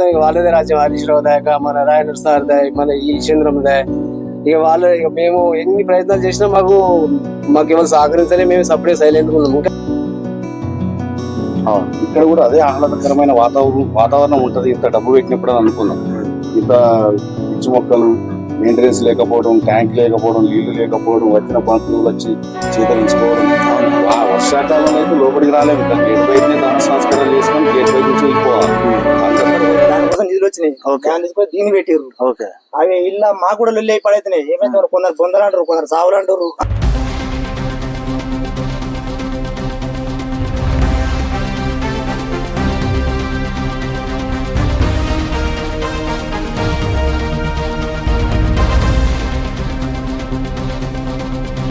మొత్తం ఇక వాళ్ళదే రాజ్యం. హరీష్ రావు దాకా మన రాయనర్ సార్ దాయ్ మన ఈ చంద్రం దాయ్ ఇక వాళ్ళు ఇక మేము ఎన్ని ప్రయత్నాలు చేసినా మాకు మాకు ఏమైనా సహకరించలే మేము సపరేట్ సైలెంట్ ఉన్నాం. ఇంకా ఇక్కడ కూడా అదే ఆహ్లాదకరమైన వాతావరణం వాతావరణం ఉంటుంది. ఇంత డబ్బు పెట్టినప్పుడు అని అనుకున్నాం. ఇంత పిచ్చి మొక్కలు మెయింటెనెన్స్ లేకపోవడం ట్యాంక్ లేకపోవడం నీళ్ళు లేకపోవడం వచ్చిన పంతులు వచ్చి చేతరించుకోవడం. వర్షాకాలం అయితే లోపలికి రాలేము. గేట్ బయట దాన సంస్కారాలు చేసుకొని గేట్ బయట నుంచి వచ్చినాయి. దాన్ని తీసుకొని దీన్ని పెట్టిర్రు. అవి ఇల్లా మాకు కూడా లొల్లి అయి పడైతున్నాయి ఏమైతే కొందరు బొందలు అంటారు కొందరు సావులు అంటారు.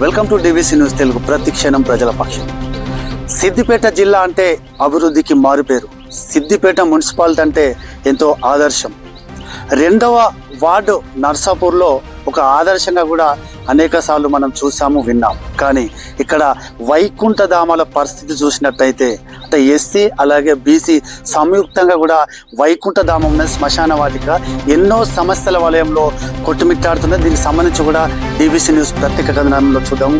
Welcome to D V C news Telugu ప్రతి క్షణం ప్రజల పక్షం. సిద్దిపేట జిల్లా అంటే అభివృద్ధికి మారుపేరు. సిద్దిపేట మున్సిపాలిటీ అంటే ఎంతో ఆదర్శం. రెండవ వార్డు నర్సాపూర్లో ఒక ఆదర్శంగా కూడా అనేక సార్లు మనం చూసాము విన్నాం. కానీ ఇక్కడ వైకుంఠధామాల పరిస్థితి చూసినట్టయితే అంటే ఎస్సీ అలాగే బీసీ సంయుక్తంగా కూడా వైకుంఠధామం శ్మశాన వాటిక ఎన్నో సమస్యల వలయంలో కొట్టుమిట్టాడుతున్నది దీనికి సంబంధించి కూడా డీబీసీ న్యూస్ ప్రత్యేక కథనంలో చూద్దాము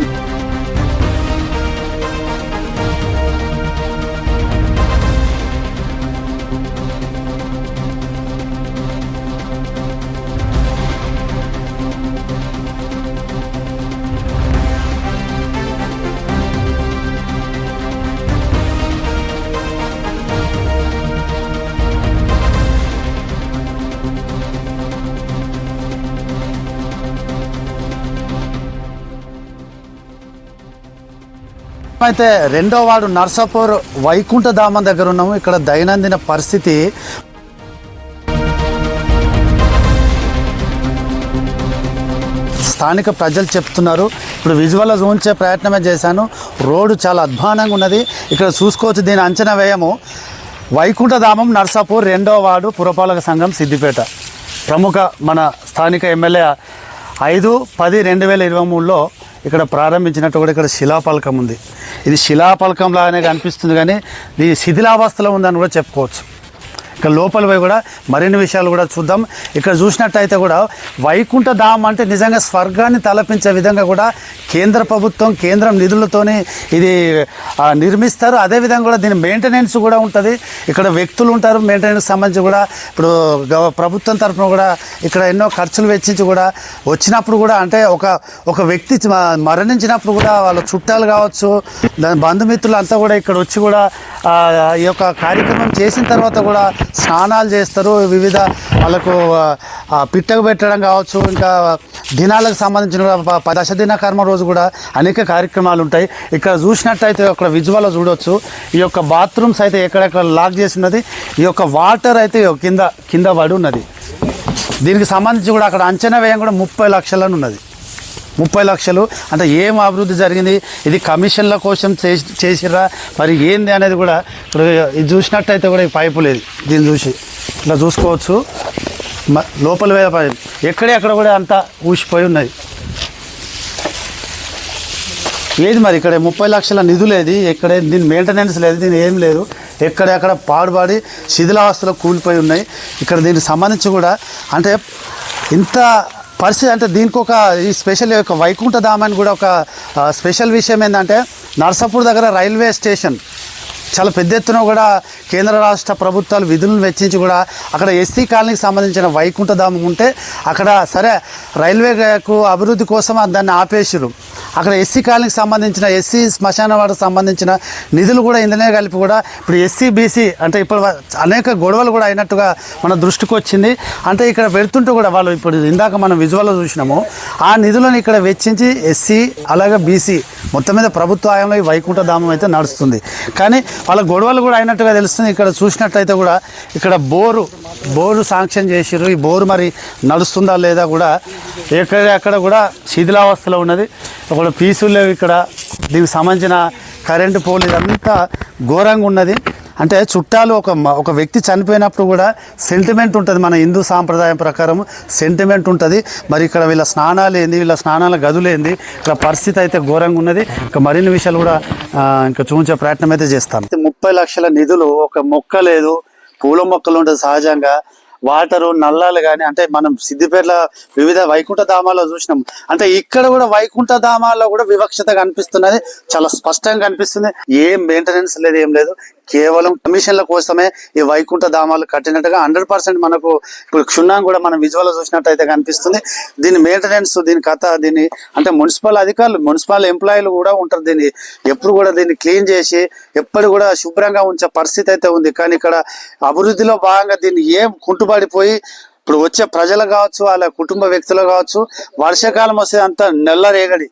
అయితే రెండో వార్డు నర్సాపూర్ వైకుంఠధామం దగ్గర ఉన్నాము. ఇక్కడ దైనందిన పరిస్థితి. స్థానిక ప్రజలు చెప్తున్నారు. ఇప్పుడు విజువల్ ఉంచే ప్రయత్నమే చేశాను. రోడ్డు చాలా అధ్వానంగా ఉన్నది. ఇక్కడ చూసుకోవచ్చు దీని అంచనా వ్యయము. వైకుంఠధామం నర్సాపూర్ రెండో వార్డు పురపాలక సంఘం సిద్దిపేట. ప్రముఖ మన స్థానిక ఎమ్మెల్యే ఐదు పది రెండు వేల ఇరవై మూడులో ఇక్కడ ప్రారంభించినట్టు కూడా ఇక్కడ శిలాపలకం ఉంది. ఇది శిలాపలకం లాగానే కనిపిస్తుంది కానీ ఇది శిథిలావస్థలో ఉందని కూడా చెప్పుకోవచ్చు. ఇక్కడ లోపల పోయి కూడా మరిన్ని విషయాలు కూడా చూద్దాం. ఇక్కడ చూసినట్టయితే కూడా వైకుంఠ ధామం అంటే నిజంగా స్వర్గాన్ని తలపించే విధంగా కూడా కేంద్ర ప్రభుత్వం కేంద్రం నిధులతోనే ఇది నిర్మిస్తారు. అదేవిధంగా కూడా దీని మెయింటెనెన్స్ కూడా ఉంటుంది. ఇక్కడ వ్యక్తులు ఉంటారు. మెయింటెనెన్స్ సంబంధించి కూడా ఇప్పుడు ప్రభుత్వం తరఫున కూడా ఇక్కడ ఎన్నో ఖర్చులు వెచ్చించి కూడా వచ్చినప్పుడు కూడా అంటే ఒక ఒక వ్యక్తి మరణించినప్పుడు కూడా వాళ్ళ చుట్టాలు కావచ్చు దాని బంధుమిత్రులు అంతా కూడా ఇక్కడ వచ్చి కూడా ఈ యొక్క కార్యక్రమం చేసిన తర్వాత కూడా స్నానాలు చేస్తారు. వివిధ వాళ్ళకు పిట్టకు పెట్టడం కావచ్చు ఇంకా దినాలకు సంబంధించిన దశ దిన కర్మ రోజు కూడా అనేక కార్యక్రమాలు ఉంటాయి. ఇక్కడ చూసినట్టయితే అక్కడ విజువల్ చూడొచ్చు. ఈ యొక్క బాత్రూమ్స్ అయితే ఎక్కడెక్కడ లాక్ చేసి ఉన్నది. ఈ యొక్క వాటర్ అయితే కింద కింద పడి ఉన్నది. దీనికి సంబంధించి కూడా అక్కడ అంచనా వ్యయం కూడా ముప్పై లక్షలను ఉన్నది. ముప్పై లక్షలు. అంటే ఏం అభివృద్ధి జరిగింది? ఇది కమిషన్ల కోసం చేసి చేసిర్రా? మరి ఏంది అనేది కూడా ఇప్పుడు ఇది చూసినట్టయితే కూడా ఈ పైపు లేదు. దీన్ని చూసి ఇట్లా చూసుకోవచ్చు. మ- లోపల వేల పైపు. ఎక్కడే అక్కడ కూడా అంతా ఊసిపోయి ఉన్నది. ఏది మరి ఇక్కడ? ముప్పై లక్షల నిధులేది ఏది దీని మెయింటెనెన్స్ లేదు దీని ఏం లేదు. ఎక్కడెక్కడ పాడుబాడి శిథిలావస్థలో కూలిపోయి ఉన్నాయి. ఇక్కడ దీనికి సంబంధించి కూడా అంటే ఇంత పరిస్థితి అంటే దీనికి ఒక ఈ స్పెషల్ ఒక వైకుంఠ అని కూడా ఒక స్పెషల్ విషయం ఏంటంటే నర్సాపూర్ దగ్గర రైల్వే స్టేషన్. చాలా పెద్ద ఎత్తున కూడా కేంద్ర రాష్ట్ర ప్రభుత్వాలు విధులను వెచ్చించి కూడా అక్కడ ఎస్సీ కాలనీకి సంబంధించిన వైకుంఠధామం ఉంటే అక్కడ సరే రైల్వేకు అభివృద్ధి కోసం దాన్ని ఆపేసారు అక్కడ ఎస్సీ కాలనీకి సంబంధించిన ఎస్సీ శ్మశాన సంబంధించిన నిధులు కూడా ఇందులోనే కలిపి కూడా ఇప్పుడు ఎస్సీ బీసీ అంటే ఇప్పుడు వ- అనేక గొడవలు కూడా అయినట్టుగా మన దృష్టికి వచ్చింది. అంటే ఇక్కడ పెడుతుంటే కూడా వాళ్ళు ఇప్పుడు ఇందాక మనం విజువల్లో చూసినాము ఆ నిధులను ఇక్కడ వెచ్చించి ఎస్సీ అలాగే బీసీ మొత్తం మీద ప్రభుత్వ ఆయంలో ఈ వైకుంఠ ధామం అయితే నడుస్తుంది. కానీ వాళ్ళ గొడవలు కూడా అయినట్టుగా తెలుస్తుంది. ఇక్కడ చూసినట్టయితే కూడా ఇక్కడ బోరు బోరు శాంక్షన్ చేసిర్రు. ఈ బోరు మరి నడుస్తుందా లేదా కూడా ఎక్కడ అక్కడ కూడా శిథిలావస్థలో ఉన్నది. ఒక పీసులు లేవు ఇక్కడ. దీనికి సంబంధించిన కరెంటు పోల్ ఇదంతా ఘోరంగా ఉన్నది. అంటే చుట్టాలు ఒక ఒక వ్యక్తి చనిపోయినప్పుడు కూడా సెంటిమెంట్ ఉంటుంది మన హిందూ సాంప్రదాయం ప్రకారం సెంటిమెంట్ ఉంటుంది. మరి ఇక్కడ వీళ్ళ స్నానాలు ఏంది? వీళ్ళ స్నానాల గదులు ఏంది? ఇక్కడ పరిస్థితి అయితే ఘోరంగా ఉన్నది. ఇంకా మరిన్ని విషయాలు కూడా ఇంకా చూపించే ప్రయత్నం అయితే చేస్తాను. ముప్పై లక్షల నిధులు ఒక మొక్క లేదు. పూల మొక్కలు ఉంటుంది సహజంగా. వాటరు నల్లాలు కానీ అంటే మనం సిద్దిపేటల వివిధ వైకుంఠ ధామాల్లో చూసినాం. అంటే ఇక్కడ కూడా వైకుంఠ ధామాల్లో కూడా వివక్షత కనిపిస్తున్నది. చాలా స్పష్టంగా కనిపిస్తుంది. ఏం మెయింటెనెన్స్ లేదు ఏం లేదు. కేవలం కమిషన్ల కోసమే ఈ వైకుంఠ ధామాలు కట్టినట్టుగా హండ్రెడ్ పర్సెంట్ మనకు ఇప్పుడు క్షుణ్ణాం కూడా మనం విజువల్ చూసినట్టయితే కనిపిస్తుంది. దీని మెయింటెనెన్స్ దీని కథ దీని అంటే మున్సిపల్ అధికారులు మున్సిపల్ ఎంప్లాయీలు కూడా ఉంటారు. దీన్ని ఎప్పుడు కూడా దీన్ని క్లీన్ చేసి ఎప్పుడు కూడా శుభ్రంగా ఉంచే పరిస్థితి అయితే ఉంది. కానీ ఇక్కడ అభివృద్ధిలో భాగంగా దీన్ని ఏం కుంటుపడిపోయి ఇప్పుడు వచ్చే ప్రజలు కావచ్చు వాళ్ళ కుటుంబ వ్యక్తులు కావచ్చు వర్షాకాలం వస్తే అంత నల్లరేగడి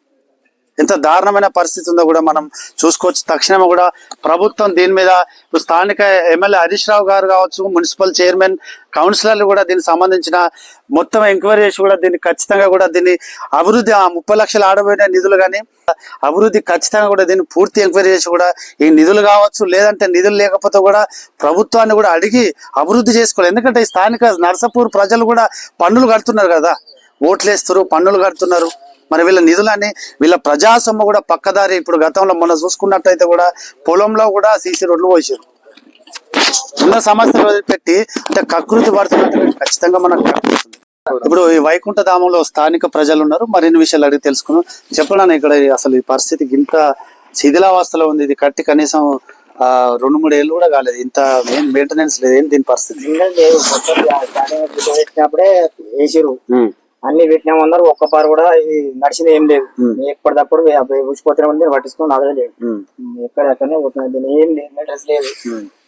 ఎంత దారుణమైన పరిస్థితి ఉందో కూడా మనం చూసుకోవచ్చు. తక్షణమే కూడా ప్రభుత్వం దీని మీద స్థానిక ఎమ్మెల్యే హరీష్ రావు గారు కావచ్చు మున్సిపల్ చైర్మన్ కౌన్సిలర్లు కూడా దీనికి సంబంధించిన మొత్తం ఎంక్వైరీ చేసి కూడా దీన్ని ఖచ్చితంగా కూడా దీన్ని అభివృద్ధి ఆ ముప్పై లక్షలు ఆడబోయిన నిధులు కానీ అభివృద్ధి ఖచ్చితంగా కూడా దీన్ని పూర్తి ఎంక్వైరీ చేసి కూడా ఈ నిధులు కావచ్చు లేదంటే నిధులు లేకపోతే కూడా ప్రభుత్వాన్ని కూడా అడిగి అభివృద్ధి చేసుకోవాలి. ఎందుకంటే ఈ స్థానిక నర్సపూర్ ప్రజలు కూడా పన్నులు కడుతున్నారు కదా. ఓట్లేస్తారు పన్నులు కడుతున్నారు. మరి వీళ్ళ నిధులన్నీ వీళ్ళ ప్రజా సొమ్ము కూడా పక్కదారి ఇప్పుడు గతంలో మొన్న చూసుకున్నట్టయితే కూడా పొలంలో కూడా సీసీ రోడ్లు పోసారు ఉన్న సమస్యలు వదిలిపెట్టి అంటే కకృతి పడుతున్నట్టు ఖచ్చితంగా మనకు కనిపిస్తుంది ఇప్పుడు ఈ వైకుంఠ ధామంలో స్థానిక ప్రజలు ఉన్నారు. మరిన్ని విషయాలు అడిగి తెలుసుకున్నాం. చెప్పడానికి ఇక్కడ అసలు ఈ పరిస్థితి ఇంత శిథిలావస్థలో ఉంది. ఇది కట్టి కనీసం ఆ, రెండు మూడు ఏళ్ళు కూడా కాలేదు. ఇంత ఏం మెయింటెనెన్స్ లేదు. ఏం దీని పరిస్థితి? అన్ని పెట్టినాం అందరు ఒక్క పారు కూడా ఇది నడిచింది ఏం లేదు. ఉమ్. ఎప్పటికప్పుడు ఊసిపోతూనే ఉంది పట్టించుకొని అదే లేదు ఎక్కడ ఎక్కడనే పోతున్నది దీని ఏం లేదు మెయింటెనెన్స్ లేదు.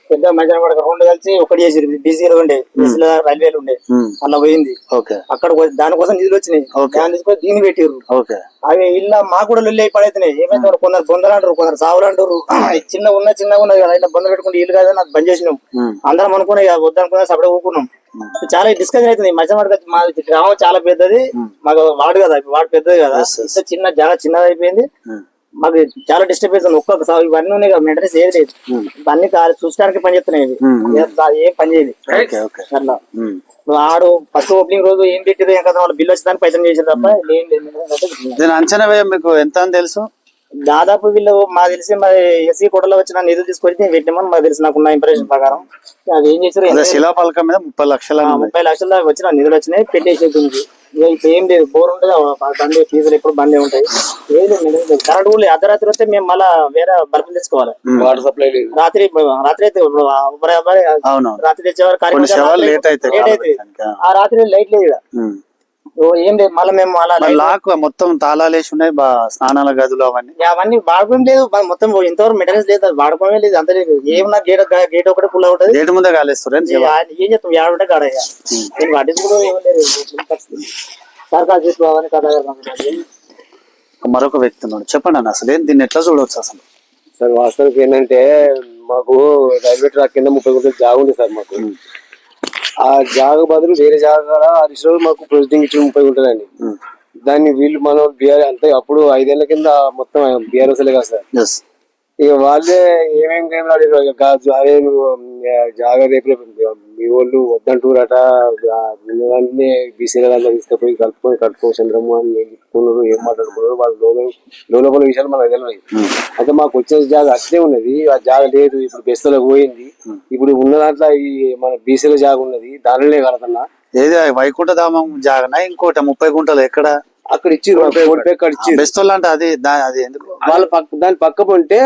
పెద్ద మధ్యాహ్నం పడక రెండు కలిసి ఒకటి చేసిరు బీసీలో ఉండే బీసీలో రైల్వేలు ఉండే. అలా పోయింది. ఓకే. అక్కడ దానికోసం నిధులు వచ్చినాయి. దాన్ని తీసుకొని దీన్ని పెట్టిర్రు. ఓకే. అవి ఇల్లు మాకు కూడా లొల్లి అయి పడైతున్నాయి. ఏమైతే కొందరు బొందలు అంటారు కొందరు సావులు అంటారు చిన్న ఉన్న చిన్నగా ఉన్నది కదా ఇట్లా బొంద పెట్టుకుంటే ఇల్లు కదా నాకు బంద్ చేసినాం. అందరం అనుకునే వద్దనుకున్నా సపడే ఊకున్నాం చాలా డిస్కషన్ అవుతుంది. మధ్య మా గ్రామం చాలా పెద్దది. మాకు వాడు కదా వాడు పెద్దది కదా. చిన్న చాలా చిన్నది అయిపోయింది మాకు చాలా డిస్టర్బ్ అవుతుంది ఒక్కొక్క సా- ఇవన్నీ ఉన్నాయి కదా మెయింటెనెన్స్ ఏది లేదు. ఇవన్నీ చూసుకోవడానికి పని చేస్తున్నాయి ఇవి. ఏ- పని చేయదు. అట్లా ఆడు ఫస్ట్ ఓపెనింగ్ రోజు ఏం పెట్టిరు ఏం కదా వాళ్ళ బిల్ వచ్చేదానికి పైసలు చేసారు తప్ప అంచనా వ్యయం మీకు ఎంత అని తెలుసు? దాదాపు వీళ్ళు మాకు తెలిసి మరి ఎస్సీ కోటలో వచ్చిన నిధులు తీసుకొచ్చి పెట్టినామని మాకు తెలిసి నాకున్న ఇంప్రెషన్ ప్రకారం. అది ఏం చేశారు? శిలాపలకం మీద ముప్పై లక్షల ముప్పై లక్షల దాకా వచ్చిన నిధులు వచ్చినాయి పెట్టేసేది ఇప్పుడు ఏం లేదు బోర్ ఉంటుంది బండి ఫీజులు ఎప్పుడు బండి ఉంటాయి. ఏది కరెంట్ కూడా లేదు. అర్ధరాత్రి వస్తే మేము మళ్ళా వేరే బల్బులు తెచ్చుకోవాలి. వాటర్ సప్లై లేదు. రాత్రి రాత్రి అయితే రాత్రి తెచ్చేవారు లేట్ కాబట్టి. ఆ రాత్రి లైట్ లేదు ఏం లేదు మళ్ళీ మేము అలా లాక్ మొత్తం తాళాలు వేసి ఉన్నాయి బా స్నానాల గదులు అవన్నీ? అవన్నీ వాడుకోవడం లేదు మొత్తం ఇంతవరకు మెయింటెనెన్స్ లేదు వాడుకోవడమే లేదు అంత లేదు. ఏమన్నా గేట్ గేట్ ఒకటి పుల్ల ఉంటుంది. గేటు ముందే కాలేస్తారు ఏం చెప్తాం ఏడుంటే కాడ. నేను పట్టించుకోవడం ఏమీ లేదు సర్కార్ అవన్నీ మరొక వ్యక్తి ఉన్నాడు. చెప్పండి అన్న అసలు ఏం దీన్ని ఎట్లా చూడవచ్చు అసలు? సార్ వాస్తవానికి ఏంటంటే మాకు రైల్వే ట్రాక్ కింద ముప్పై గుంటలు జాగ ఉంది సార్ మాకు. ఆ జాగ బదులు వేరే జాగ హరీష్ మాకు ప్రొసీడింగ్ ఇచ్చి ఉమ్. దాన్ని వీళ్ళు మనం బీఆర్ అంతే అప్పుడు ఐదేళ్ళ కింద మొత్తం బీఆర్ఎస్ కదా సార్. ఇక వాళ్ళే ఏమేం గేమ్లు ఆడారు ఇక కాదు అదే నువ్వు జాగా రేపు రేపు మీ వాళ్ళు వద్దంటూరట అన్ని బీసీల దాంట్లో తీసుకుపోయి కలుపుకొని కట్టుకో చంద్రమ్మ అని చెప్పుకున్నారు ఏం మాట్లాడుకున్నారు వాళ్ళు లోన లోపల విషయాలు మనకు తెలియదు అయితే మాకు వచ్చే జాగా అట్లే ఉన్నది ఆ జాగా లేదు ఇప్పుడు బెస్తలో పోయింది. ఇప్పుడు ఉన్న దాంట్లో ఈ మన బీసీల జాగా ఉన్నది దానిలోనే కడతన్నా ఏది వైకుంఠ ధామం జాగనా ఇంకోటి ముప్పై గుంటలు ఎక్కడ? అక్కడ ఇచ్చి అక్కడ ఇచ్చి బెస్తోళ్ళు అంటే అది దా- అది ఎందుకు? వాళ్ళ పక్క దాని పక్క ఉంటే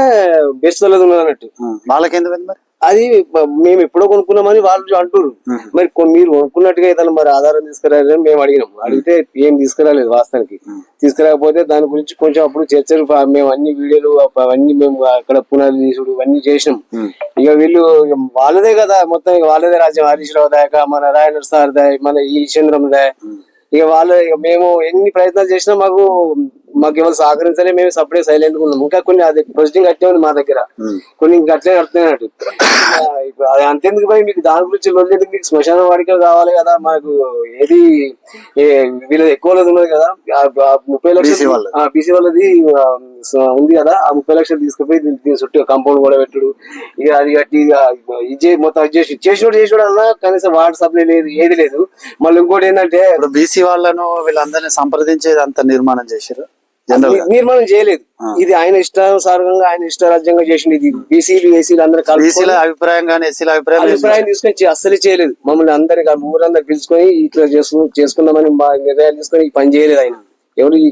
బెస్తలో ఉన్నది అన్నట్టు. వాళ్ళకి ఎందుకు మరి? అది మేము ఎప్పుడో కొనుక్కున్నామని వాళ్ళు అంటారు మరి మీరు కొనుక్కున్నట్టుగా ఏదైనా మరి ఆధారం తీసుకురాలని మేము అడిగినాం. అడిగితే ఏం తీసుకురాలేదు వాస్తవానికి. తీసుకురాకపోతే దాని గురించి కొంచెం అప్పుడు చర్చలు మేము అన్ని వీడియోలు అవన్నీ మేము అక్కడ పునాది తీసుడు ఇవన్నీ చేసినాం. ఇక వీళ్ళు వాళ్ళదే కదా మొత్తం వాళ్ళదే రాజ్యం. హరీష్ రావు దాకా మన రాయనర్ సార్ దాయ్ మన ఈ చంద్రం దాయ్ ఇక వాళ్ళు ఇక మేము ఎన్ని ప్రయత్నాలు చేసినా మాకు మాకు ఎవరు సహకరించలే మేము సపడే సైలెంట్గా ఉన్నాం. ఇంకా కొన్ని అది ప్రొసీడింగ్ అట్లే ఉంది మా దగ్గర. కొన్ని ఇంకా అట్లే నడుతున్నాయి ఇప్పుడు అది అంతెందుకు పోయి మీకు దాని గురించి లొల్లేందుకు మీకు శ్మశాన వాడిక కావాలి కదా మాకు ఏది ఏ వీళ్ళది ఎక్కువ ఉన్నది కదా ముప్పై లక్షలు. బీసీ వాళ్ళది. ఉంది కదా ఆ ముప్పై లక్షలు తీసుకుపోయి దీని చుట్టూ కాంపౌండ్ కూడా పెట్టుడు. ఇక అది కట్టి ఇక ఇది మొత్తం చేసి చేసినోడు చేసినోడు అన్నా కనీసం వాటర్ సప్లై లేదు ఏది లేదు. మళ్ళీ ఇంకోటి ఏంటంటే ఇప్పుడు బీసీ వాళ్ళను వీళ్ళందరినీ సంప్రదించేది అంత నిర్మాణం చేశారు నిర్మాణం చేయలేదు. ఇది ఆయన ఇష్టానుసారంగా ఆయన ఇష్టారాజ్యంగా చేసింది ఇది. బీసీలు ఏసీలు అందరూ బీసీల అభిప్రాయం కానీ ఎస్సీల అభిప్రాయం. అభిప్రాయం తీసుకొని అస్సలు చేయలేదు. మమ్మల్ని అందరి ఊరందరూ పిలుచుకొని ఇట్లా చేసుకు చేసుకుందామని మా నిర్ణయాలు తీసుకొని పని చేయలేదు ఆయన. ఎవరు ఈ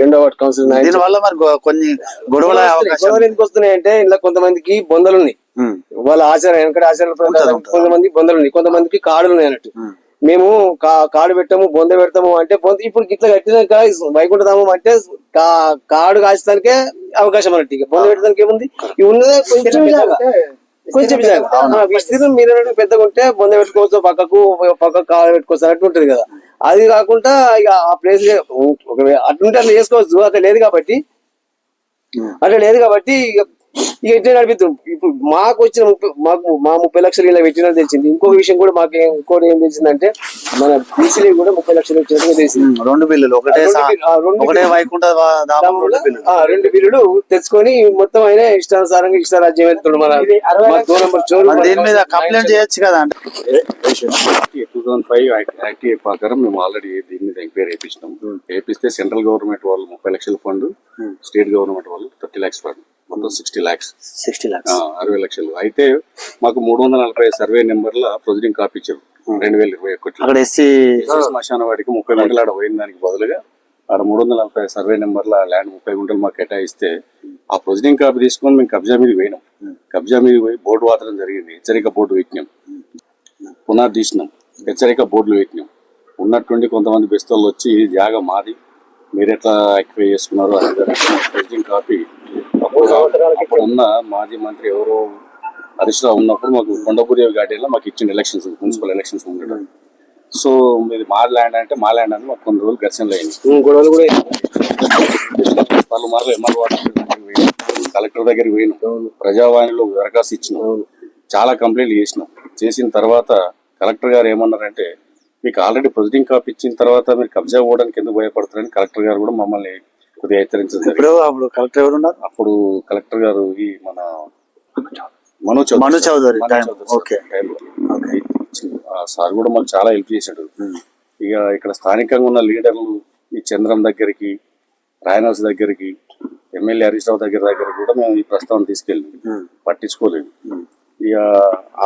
రెండో వార్డు కౌన్సిల్ దీని వల్ల మరి గొ- కొన్ని గొడవల అవకాశం గొడవలు ఎందుకు వస్తున్నాయంటే ఇంట్లో కొంతమందికి బొందలు ఉన్నాయి. ఉమ్. వాళ్ళ ఆచారం వెనకటి ఆచారాల ప్రకారం కొంతమంది బొందలు ఉన్నాయి. కొంతమందికి కాడులు ఉన్నాయి అన్నట్టు. మేము కా- కాడు పెట్టాము బొంద పెడతాము అంటే బొంద ఇప్పుడు ఇట్లా కట్టినాక వైకుంఠధామం అంటే కా- కాడు కాల్చడానికే అవకాశం అన్నట్టు ఇక. బొంద పెట్టడానికి ఏముంది? ఇవి ఉన్నదే కొంచెం కొంచెం విస్తీర్ణం మీరు పెద్దగా ఉంటే బొంద పెట్టుకోవచ్చు పక్కకు పక్కకు కాలు పెట్టుకోవచ్చు అన్నట్టు ఉంటది కదా. అది కాకుండా ఇక ఆ ప్లేస్ అట్లుంటే అట్లా చేసుకోవచ్చు అట్లా లేదు కాబట్టి అట్లా లేదు కాబట్టి ఇక ఇక ఇట్లా నడిపిద్దాం ఇప్పుడు మాకు వచ్చిన ముప్పై మాకు మా ముప్పై లక్షలు ఇలా పెట్టినట్టు తెలిసింది. ఇంకొక విషయం కూడా మాకు ఏం- ఇంకోటి ఏం తెలిసిందంటే మన బీసీలీ కూడా ముప్పై లక్షలు వచ్చినట్టుగా తెలిసింది. రెండు బిల్లులు. ఒకటే ఒకటే. వైకుంఠ రెండు బిల్లులు. ఆ, రెండు బిల్లులు తెచ్చుకొని మొత్తం ఆయన ఇష్టానుసారంగా ఇష్టారాజ్యం వెళ్తున్నాడు మన మన దూరం చోరు దీని మీద కంప్లైంట్ చేయొచ్చు కదా అంటే. టూ థౌసండ్ ఫైవ్ యాక్ట్ ప్రకారం మేము ఆల్రెడీ దీని మీద ఎంక్వైరీ చేయించినాం చేపిస్తే సెంట్రల్ గవర్నమెంట్ వాళ్ళు ముప్పై లక్షల ఫండ్ స్టేట్ గవర్నమెంట్ వాళ్ళు థర్టీ లాక్స్ ఫండ్ మొత్తం సిక్స్టీ లాక్స్ సిక్స్టీ లాక్స్ అరవై లక్షలు. అయితే మాకు మూడు వందల నలభై సర్వే నెంబర్ల ప్రొసీడింగ్ కాపీ ఇచ్చారు. రెండు వేల ఇరవై ఒకటి అక్కడ ఎస్సీ శ్మశాన వాడికి ముప్పై గుంటలు ఆడ పోయిన దానికి బదులుగా ఆడ మూడు వందల నలభై సర్వే నెంబర్ల ల్యాండ్ ముప్పై గుంటలు మాకు కేటాయిస్తే ఆ ప్రొసీడింగ్ కాపీ తీసుకొని మేము కబ్జా మీద పోయినాం. కబ్జా మీద పోయి బోర్డు వాతడం జరిగింది. హెచ్చరిక బోర్డు పెట్టినాం పునర్దీసినాం హెచ్చరిక బోర్డులు పెట్టినాం ఉన్నట్టుండి కొంతమంది బెస్తోళ్ళు వచ్చి "ఈ జాగా మాది. మీరు ఎట్లా యాక్టివేట్ చేసుకున్నారు ప్రొసీడింగ్ కాపీ అప్పుడు అప్పుడున్న మాజీ మంత్రి ఎవరో హరీష్ రావు ఉన్నప్పుడు మాకు కొండపూరి గార్డెన్లో మాకు ఇచ్చిన ఎలక్షన్స్ మున్సిపల్ ఎలక్షన్స్ ఉండడం సో మీది మా ల్యాండ్ అంటే మా ల్యాండ్ అని మాకు కొన్ని రోజులు ఘర్షణలు అయింది గొడవలు కూడా కలెక్టర్ దగ్గరికి పోయినాం ప్రజావాణిలో దరఖాస్తు ఇచ్చినాం చాలా కంప్లైంట్లు చేసినాం. చేసిన తర్వాత కలెక్టర్ గారు ఏమన్నారంటే మీకు ఆల్రెడీ ప్రొసీడింగ్ కాపీ ఇచ్చిన తర్వాత మీరు కబ్జా పోవడానికి ఎందుకు భయపడతారని కలెక్టర్ గారు కూడా మమ్మల్ని కొద్దిగా. ఇప్పుడు అప్పుడు కలెక్టర్ ఎవరు ఉన్నారు? అప్పుడు కలెక్టర్ గారు ఈ మన Manoj Manoj Chowdary sir. Okay sir కూడా మాకు చాలా హెల్ప్ చేశాడు. ఇక ఇక్కడ స్థానికంగా ఉన్న లీడర్లు ఈ చంద్రం దగ్గరికి రాయనర్స్ దగ్గరికి ఎమ్మెల్యే హరీష్ రావు దగ్గర దగ్గర కూడా మేము ఈ ప్రస్తావన తీసుకెళ్ళి పట్టించుకోలేదు. ఇక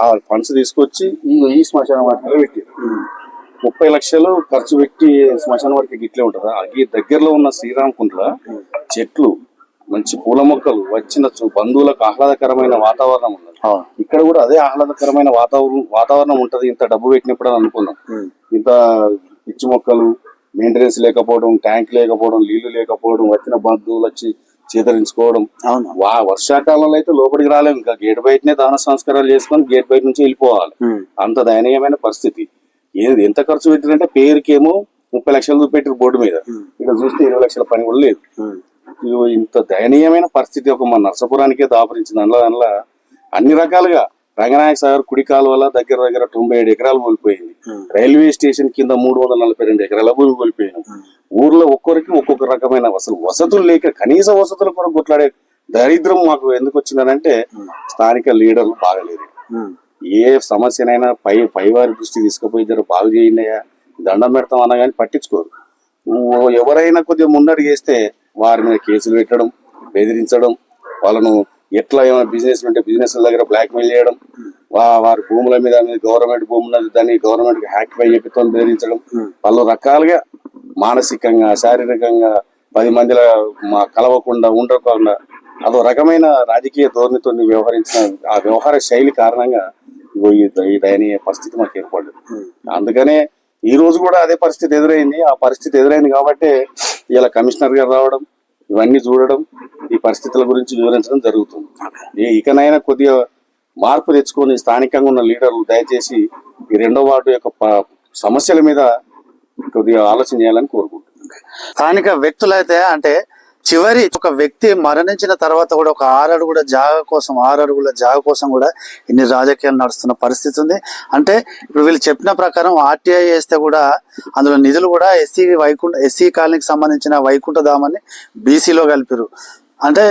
ఆ ఫండ్స్ తీసుకొచ్చి ఈ ఈ శ్మశాన వాటిలో పెట్టి ముప్పై లక్షలు ఖర్చు పెట్టి శ్మశాన వాటికి ఇట్లే ఉంటుందా? అది దగ్గరలో ఉన్న శ్రీరామకుంట్ల చెట్లు మంచి పూల మొక్కలు వచ్చిన బంధువులకు ఆహ్లాదకరమైన వాతావరణం ఉన్నది. అవును. ఇక్కడ కూడా అదే ఆహ్లాదకరమైన వాతావరణం వాతావరణం ఉంటది. ఇంత డబ్బు పెట్టినప్పుడు అని అనుకున్నాం ఇంత పిచ్చి మొక్కలు మెయింటెనెన్స్ లేకపోవడం ట్యాంక్ లేకపోవడం నీళ్ళు లేకపోవడం వచ్చిన బంధువులు వచ్చి చేతరించుకోవడం. వా వర్షాకాలంలో అయితే లోపలికి రాలేము. ఇంకా గేట్ బయటనే దాన సంస్కారాలు చేసుకొని గేట్ బయట నుంచి వెళ్ళిపోవాలి. అంత దయనీయమైన పరిస్థితి. ఏది ఎంత ఖర్చు పెట్టారంటే పేరుకేమో ముప్పై లక్షలు పెట్టారు బోర్డు మీద. ఇక్కడ చూస్తే ఇరవై లక్షల పని కూడా లేదు. ఇంత దయనీయమైన పరిస్థితి ఒక మన నర్సపురానికే దాపరించింది. అందులో అందులో అన్ని రకాలుగా రంగనాయక సాగర్ కుడి కాలువల దగ్గర దగ్గర తొంభై ఏడు ఎకరాలు కోల్పోయింది. రైల్వే స్టేషన్ కింద మూడు వందల నలభై రెండు ఎకరాల భూమి కోల్పోయినాం ఊర్లో ఒక్కొరికి ఒక్కొక్క రకమైన అసలు వసతులు లేక కనీస వసతుల కొరకు కొట్లాడే దరిద్రం మాకు ఎందుకు వచ్చిందనంటే స్థానిక లీడర్లు బాగలేరు. ఉమ్. ఏ సమస్యనైనా పై పైవారి దృష్టి తీసుకుపోయి జర బాగు చేయండియా దండం పెడతాం అన్నా కానీ పట్టించుకోరు. ఎవరైనా కొద్దిగా ముందడు చేస్తే వారి మీద కేసులు పెట్టడం బెదిరించడం వాళ్ళను ఎట్లా ఏమైనా బిజినెస్ ఉంటే బిజినెస్ దగ్గర బ్లాక్మెయిల్ చేయడం వారి భూముల మీద గవర్నమెంట్ భూముల దాన్ని గవర్నమెంట్ హ్యాక్ పై చెప్పితో బెదిరించడం. పలు రకాలుగా మానసికంగా శారీరకంగా పది మందిలో మా కలవకుండా ఉండకుండా అదో రకమైన రాజకీయ ధోరణితో వ్యవహరించిన ఆ వ్యవహార శైలి కారణంగా ఈ దయనీయ పరిస్థితి మాకు ఏర్పడింది అందుకనే ఈ రోజు కూడా అదే పరిస్థితి ఎదురైంది. ఆ పరిస్థితి ఎదురైంది కాబట్టి ఇలా కమిషనర్ గారు రావడం ఇవన్నీ చూడడం ఈ పరిస్థితుల గురించి వివరించడం జరుగుతుంది. ఇకనైనా కొద్దిగా మార్పు తెచ్చుకొని స్థానికంగా ఉన్న లీడర్లు దయచేసి ఈ రెండో వార్డు యొక్క సమస్యల మీద కొద్దిగా ఆలోచన చేయాలని కోరుకుంటున్నాను. స్థానిక వ్యక్తులైతే అంటే చివరి ఒక వ్యక్తి మరణించిన తర్వాత కూడా ఒక ఆరు అడుగుల జాగ కోసం ఆరు అడుగుల జాగ కోసం కూడా ఇన్ని రాజకీయాలు నడుస్తున్న పరిస్థితి ఉంది. అంటే ఇప్పుడు వీళ్ళు చెప్పిన ప్రకారం ఆర్టీఐ వేస్తే కూడా అందులో నిధులు కూడా ఎస్సీ వైకుంఠ ఎస్సీ కాలనీకి సంబంధించిన వైకుంఠ ధామాన్ని బీసీలో కలిపారు అంటే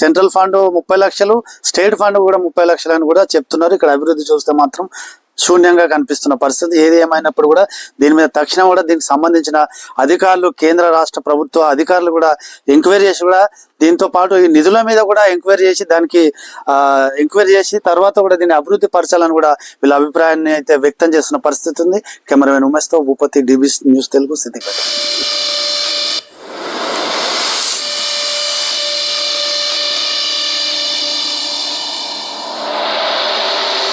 సెంట్రల్ ఫండ్ ముప్పై లక్షలు స్టేట్ ఫండ్ కూడా ముప్పై లక్షలు అని కూడా చెప్తున్నారు. ఇక్కడ అభివృద్ధి చూస్తే మాత్రం శూన్యంగా కనిపిస్తున్న పరిస్థితి. ఏది ఏమైనప్పుడు కూడా దీని మీద తక్షణం కూడా దీనికి సంబంధించిన అధికారులు కేంద్ర రాష్ట్ర ప్రభుత్వ అధికారులు కూడా ఎంక్వైరీ చేసి కూడా దీంతో పాటు ఈ నిధుల మీద కూడా ఎంక్వైరీ చేసి దానికి ఎంక్వైరీ చేసి తర్వాత కూడా దీన్ని అభివృద్ధి పరచాలని కూడా వీళ్ళ అభిప్రాయాన్ని అయితే వ్యక్తం చేస్తున్న పరిస్థితి ఉంది. Cameraman ఉమేష్తో Bhupathi D B news Telugu Siddipet